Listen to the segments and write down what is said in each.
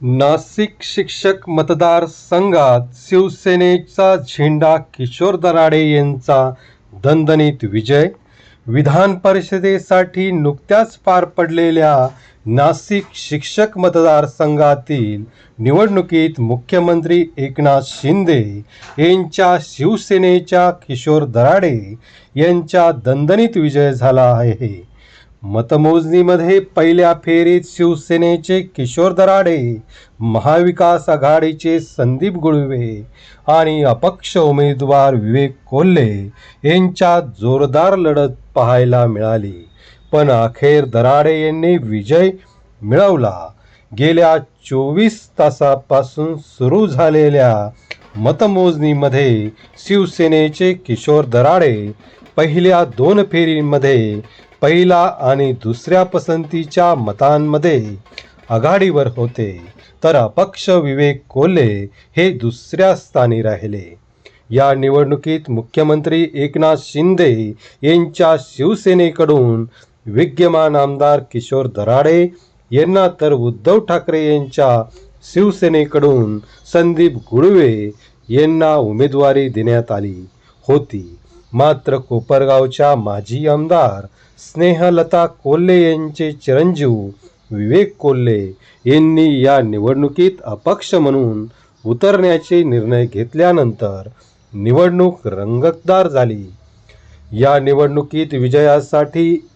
नाशिक शिक्षक मतदार संघात शिवसेनेचा झेंडा किशोर दराडे यांचा दणदणीत विजय. विधान परिषदेसाठी नुकत्याच पार पडलेल्या नाशिक शिक्षक मतदारसंघातील निवडणुकीत मुख्यमंत्री एकनाथ शिंदे यांच्या शिवसेनेच्या किशोर दराडे यांच्या दणदणीत विजय झाला आहे. मतमोजणीमध्ये पहिल्या फेरीत शिवसेनेचे किशोर दराडे महाविकास आघाडीचे संदीप गुळवे आणि अपक्ष उमेदवार विवेक कोल्हे यांच्यात जोरदार लढत पाहायला मिळाली. पण अखेर दराडे यांनी विजय मिळवला. गेल्या चोवीस तासापासून सुरू झालेल्या मतमोजणीमध्ये शिवसेनेचे किशोर दराडे पहिल्या दोन फेरीमध्ये पहिला आणि दुसऱ्या पसंतीच्या मतांमध्ये आघाडीवर होते. तर अपक्ष विवेक कोल्हे हे दुसऱ्या स्थानी राहिले. या निवडणुकीत मुख्यमंत्री एकनाथ शिंदे यांच्या शिवसेनेकडून विद्यमान आमदार किशोर दराडे यांना तर उद्धव ठाकरे यांच्या शिवसेनेकडून संदीप गुळवे यांना उमेदवारी देण्यात आली होती. मात्र कोपरगावच्या माजी आमदार स्नेहलता कोल्हे यांचे चिरंजीव विवेक कोल्हे यांनी या निवडणुकीत अपक्ष म्हणून उतरण्याचे निर्णय घेतल्यानंतर निवडणूक रंगतदार झाली. या निवडणुकीत विजयासाठी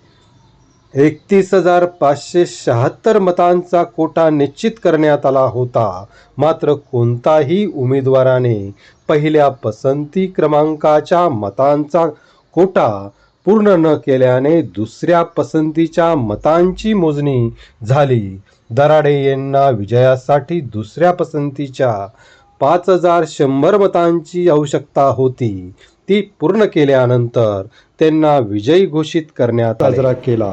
एकतीस हजार पाचशे शहात्तर मतांचा कोटा निश्चित करण्यात आला होता. मात्र कोणताही उमेदवाराने पहिल्या पसंती क्रमांकाच्या मतांचा कोटा पूर्ण न केल्याने दुसऱ्या पसंतीच्या मतांची मोजणी झाली. दराडे यांना विजयासाठी दुसऱ्या पसंतीच्या पाच हजार शंभर मतांची आवश्यकता होती. ती पूर्ण केल्यानंतर त्यांना विजयी घोषित करण्यात साजरा केला.